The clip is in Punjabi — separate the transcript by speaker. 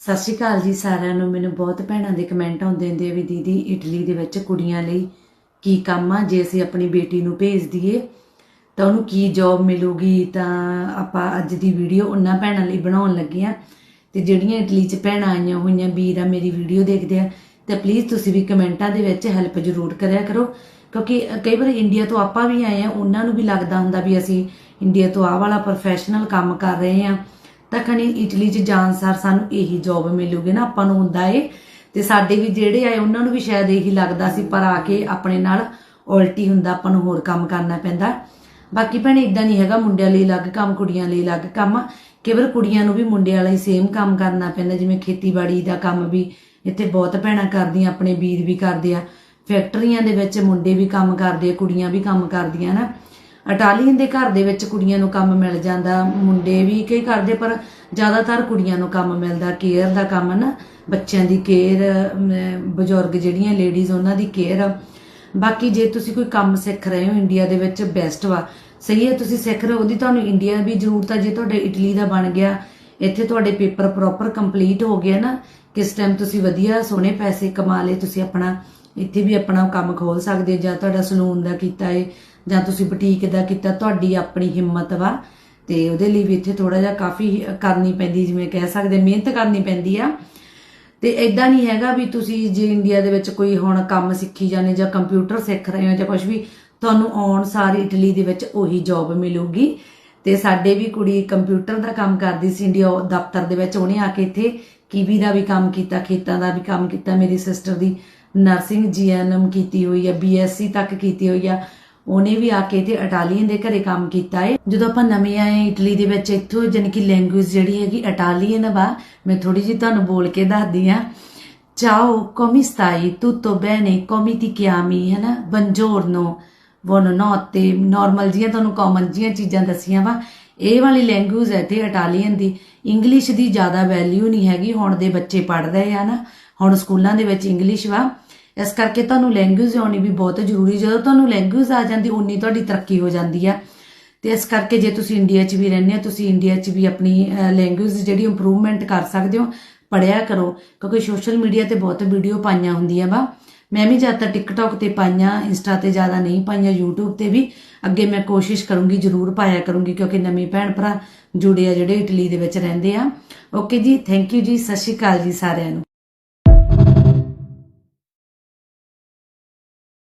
Speaker 1: ਸਤਿ ਸ਼੍ਰੀ ਅਕਾਲ ਜੀ ਸਾਰਿਆਂ ਨੂੰ। ਮੈਨੂੰ ਬਹੁਤ ਭੈਣਾਂ ਦੇ ਕਮੈਂਟ ਆਉਂਦੇ ਹੁੰਦੇ ਆ ਵੀ ਦੀਦੀ ਇਟਲੀ ਦੇ ਵਿੱਚ ਕੁੜੀਆਂ ਲਈ ਕੀ ਕੰਮ ਆ? ਜੇ ਅਸੀਂ ਆਪਣੀ ਬੇਟੀ ਨੂੰ ਭੇਜ ਦਈਏ ਤਾਂ ਉਹਨੂੰ ਕੀ ਜੌਬ ਮਿਲੂਗੀ? ਤਾਂ ਆਪਾਂ ਅੱਜ ਦੀ ਵੀਡੀਓ ਉਹਨਾਂ ਭੈਣਾਂ ਲਈ ਬਣਾਉਣ ਲੱਗੇ ਆ। ਤੇ ਜਿਹੜੀਆਂ ਇਟਲੀ 'ਚ ਭੈਣਾਂ ਆਈਆਂ ਹੋਈਆਂ, ਵੀਰ ਆ, ਮੇਰੀ ਵੀਡੀਓ ਦੇਖਦੇ ਆ। ਤੇ ਪਲੀਜ਼ ਤੁਸੀਂ ਵੀ ਕਮੈਂਟਾਂ ਦੇ ਵਿੱਚ ਹੈਲਪ ਜ਼ਰੂਰ ਕਰਿਆ ਕਰੋ। ਕਿਉਂਕਿ ਕਈ ਵਾਰ ਇੰਡੀਆ ਤੋਂ ਆਪਾਂ ਵੀ ਆਏ ਆ, ਉਹਨਾਂ ਨੂੰ ਵੀ ਲੱਗਦਾ ਹੁੰਦਾ ਵੀ ਅਸੀਂ ਇੰਡੀਆ ਤੋਂ ਆਹ ਵਾਲਾ ਪ੍ਰੋਫੈਸ਼ਨਲ ਕੰਮ ਕਰ ਰਹੇ ਆ। ਤਾਂ ਖਣੀ ਇਟਲੀ 'ਚ ਜਾਣ ਸਾਰ ਸਾਨੂੰ ਇਹੀ ਜੌਬ ਮਿਲੂਗੀ ਨਾ, ਆਪਾਂ ਨੂੰ ਹੁੰਦਾ ਏ ਤੇ ਸਾਡੇ ਵੀ ਜਿਹੜੇ ਆਏ, ਉਹਨਾਂ ਨੂੰ ਵੀ ਸ਼ਾਇਦ ਇਹੀ ਲੱਗਦਾ ਸੀ, ਪਰ ਆ ਕੇ ਆਪਣੇ ਨਾਲ ਉਲਟੀ ਹੁੰਦਾ, ਆਪਾਂ ਨੂੰ ਹੋਰ ਕੰਮ ਕਰਨਾ ਪੈਂਦਾ। ਬਾਕੀ ਭੈਣੇ ਇਦਾਂ ਨਹੀਂ ਹੈਗਾ, ਮੁੰਡਿਆਂ ਲਈ ਅਲੱਗ ਕੰਮ, ਕੁੜੀਆਂ ਲਈ ਅਲੱਗ ਕੰਮ। ਕੇਵਲ ਕੁੜੀਆਂ ਨੂੰ ਵੀ ਮੁੰਡਿਆਂ ਲਈ ਸੇਮ ਕੰਮ ਕਰਨਾ ਪੈਂਦਾ, ਜਿਵੇਂ ਖੇਤੀਬਾੜੀ ਦਾ ਕੰਮ ਵੀ ਇੱਥੇ ਬਹੁਤ ਭੈਣਾਂ ਕਰਦੀਆਂ, ਆਪਣੇ ਵੀਰ ਵੀ ਕਰਦੇ ਆ। ਫੈਕਟਰੀਆਂ ਦੇ ਵਿੱਚ ਮੁੰਡੇ ਵੀ ਕੰਮ ਕਰਦੇ ਆ, ਕੁੜੀਆਂ ਵੀ ਕੰਮ ਕਰਦੀਆਂ ਨਾ। ਇਟਾਲੀਅਨ ਦੇ ਘਰ ਦੇ ਵਿੱਚ ਕੁੜੀਆਂ ਨੂੰ ਕੰਮ ਮਿਲ ਜਾਂਦਾ। ਮੁੰਡੇ ਵੀ ਕਈ ਕਰਦੇ ਪਰ ਜ਼ਿਆਦਾਤਰ ਕੁੜੀਆਂ ਨੂੰ ਕੰਮ ਮਿਲਦਾ, ਕੇਅਰ ਦਾ ਕੰਮ ਨਾ। ਬੱਚਿਆਂ ਦੀ ਕੇਅਰ ਬਜ਼ੁਰਗ ਜਿਹੜੀਆਂ ਲੇਡੀਜ਼ ਉਹਨਾਂ ਦੀ ਕੇਅਰ। ਬਾਕੀ ਜੇ ਤੁਸੀਂ ਕੋਈ ਕੰਮ ਸਿੱਖ ਰਹੇ ਹੋ ਇੰਡੀਆ ਦੇ ਵਿੱਚ ਬੈਸਟ ਵਾ। ਸਹੀ ਹੈ, ਤੁਸੀਂ ਸਿੱਖ ਰਹੇ ਹੋ। ਉਹਦੀ ਤੁਹਾਨੂੰ ਇੰਡੀਆ ਵੀ ਜ਼ਰੂਰਤ ਆ, ਜੇ ਤੁਹਾਡੇ ਇਟਲੀ ਦਾ ਬਣ ਗਿਆ, ਇੱਥੇ ਤੁਹਾਡੇ ਪੇਪਰ ਪ੍ਰੋਪਰ ਕੰਪਲੀਟ ਹੋ ਗਿਆ ਨਾ, ਕਿਸ ਟਾਈਮ ਤੁਸੀਂ ਵਧੀਆ ਸੋਹਣੇ ਪੈਸੇ ਕਮਾ ਲਏ, ਤੁਸੀਂ ਆਪਣਾ, ਇੱਥੇ ਵੀ ਆਪਣਾ ਕੰਮ ਖੋਲ ਸਕਦੇ ਜਾਂ ਤੁਹਾਡਾ ਸਲੂਨ ਦਾ ਕੀਤਾ ਹੈ ਜਾਂ ਤੁਸੀਂ ਬੁਟੀਕ ਦਾ ਕੀਤਾ, ਤੁਹਾਡੀ ਆਪਣੀ ਹਿੰਮਤ ਵਾ। ਤੇ ਉਹਦੇ ਲਈ ਵੀ ਇੱਥੇ ਥੋੜਾ ਜਿਹਾ ਕਾਫੀ ਕਰਨੀ ਪੈਂਦੀ, ਜਿਵੇਂ ਕਹਿ ਸਕਦੇ, ਮਿਹਨਤ ਕਰਨੀ ਪੈਂਦੀ ਆ। ਤੇ ਐਦਾਂ ਨਹੀਂ ਹੈਗਾ ਵੀ ਤੁਸੀਂ ਜੇ ਇੰਡੀਆ ਦੇ ਵਿੱਚ ਕੋਈ ਹੁਣ ਕੰਮ ਸਿੱਖੀ ਜਾਂਦੇ ਜਾਂ ਕੰਪਿਊਟਰ ਸਿੱਖ ਰਹੇ ਹੋ ਜਾਂ ਕੁਝ ਵੀ, ਤੁਹਾਨੂੰ ਆਉਣ ਸਾਰੀ ਇਟਲੀ ਦੇ ਵਿੱਚ ਉਹੀ ਜੌਬ ਮਿਲੂਗੀ। ਤੇ ਸਾਡੇ ਵੀ ਕੁੜੀ ਕੰਪਿਊਟਰ ਦਾ ਕੰਮ ਕਰਦੀ ਸੀ ਇੰਡੀਆ ਦਫ਼ਤਰ ਦੇ ਵਿੱਚ, ਉਹਨੇ ਆ ਕੇ ਇੱਥੇ ਕੀਵੀ ਦਾ ਵੀ ਕੰਮ ਕੀਤਾ, ਖੇਤਾਂ ਦਾ ਵੀ ਕੰਮ ਕੀਤਾ। ਮੇਰੀ ਸਿਸਟਰ ਦੀ ਨਰਸਿੰਗ ਜੀਐਨਐਮ ਕੀਤੀ ਹੋਈ ਹੈ ਬੀਐਸਸੀ ਤੱਕ ਕੀਤੀ ਹੋਈ ਆ। ਉਹਨੇ ਵੀ ਆ ਕੇ ਇੱਥੇ ਇਟਾਲੀਅਨ ਦੇ ਘਰੇ ਕੰਮ ਕੀਤਾ ਹੈ ਜਦੋਂ ਆਪਾਂ ਨਵੇਂ ਆਏ ਇਟਲੀ ਦੇ ਵਿੱਚ ਇੱਥੋਂ ਜਾਣੀ ਕਿ ਲੈਂਗੁਏਜ ਜਿਹੜੀ ਹੈਗੀ ਇਟਾਲੀਅਨ ਵਾ। ਮੈਂ ਥੋੜੀ ਜਿਹੀ ਤੁਹਾਨੂੰ ਬੋਲ ਕੇ ਦੱਸਦੀ ਆ Ciao, come stai? Tutto bene? Come ਤੀ ਕਿਆਮੀ ਹੈ ਨਾ Buongiorno, buonanotte, ਨਾਰਮਲ ਜੀਆਂ ਤੁਹਾਨੂੰ ਕਾਮਨ ਜੀਆਂ ਚੀਜ਼ਾਂ ਦੱਸੀਆਂ ਵਾ। ਇਹ ਵਾਲੀ ਲੈਂਗੁਏਜ ਹੈ ਤੇ ਇਟਾਲੀਅਨ ਦੀ। ਇੰਗਲਿਸ਼ ਦੀ ਜ਼ਿਆਦਾ ਵੈਲਿਊ ਨਹੀਂ ਹੈਗੀ ਹੁਣ ਦੇ ਬੱਚੇ ਪੜ੍ਹ ਰਹੇ ਆ ਨਾ। ਹੁਣ ਸਕੂਲਾਂ ਦੇ ਵਿੱਚ ਇੰਗਲਿਸ਼ ਵਾ। ਇਸ ਕਰਕੇ ਤੁਹਾਨੂੰ ਲੈਂਗੁਏਜ ਆਉਣੀ ਵੀ ਬਹੁਤ ਜ਼ਰੂਰੀ, ਜਦੋਂ ਤੁਹਾਨੂੰ ਲੈਂਗੁਏਜ ਆ ਜਾਂਦੀ ਉਨੀ ਤੁਹਾਡੀ ਤਰੱਕੀ ਹੋ ਜਾਂਦੀ ਆ। ਤੇ ਇਸ ਕਰਕੇ ਜੇ ਤੁਸੀਂ ਇੰਡੀਆ 'ਚ ਵੀ ਰਹਿੰਦੇ ਹੋ, ਤੁਸੀਂ ਇੰਡੀਆ 'ਚ ਵੀ ਆਪਣੀ ਲੈਂਗੁਏਜ ਜਿਹੜੀ ਇੰਪਰੂਵਮੈਂਟ ਕਰ ਸਕਦੇ ਹੋ ਪੜਿਆ ਕਰੋ, ਕਿਉਂਕਿ ਸੋਸ਼ਲ ਮੀਡੀਆ ਤੇ ਬਹੁਤ ਵੀਡੀਓ ਪਾਈਆਂ ਹੁੰਦੀਆਂ ਵਾ। ਮੈਂ ਵੀ ਜ਼ਿਆਦਾਤਰ ਟਿਕਟੌਕ ਤੇ ਪਾਈਆਂ ਇੰਸਟਾ ਤੇ ਜ਼ਿਆਦਾ ਨਹੀਂ ਪਾਈਆਂ, YouTube ਤੇ ਵੀ। ਅੱਗੇ ਮੈਂ ਕੋਸ਼ਿਸ਼ ਕਰੂੰਗੀ, ਜ਼ਰੂਰ ਪਾਇਆ ਕਰੂੰਗੀ, ਕਿਉਂਕਿ ਨਵੇਂ ਭੈਣ ਭਰਾ ਜੁੜੇ ਆ ਜਿਹੜੇ ਇਟਲੀ ਦੇ ਵਿੱਚ ਰਹਿੰਦੇ ਆ। ਓਕੇ ਜੀ ਥੈਂਕ ਯੂ ਜੀ, ਸਤਿ ਸ਼੍ਰੀ ਅਕਾਲ ਜੀ ਸਾਰਿਆਂ ਨੂੰ।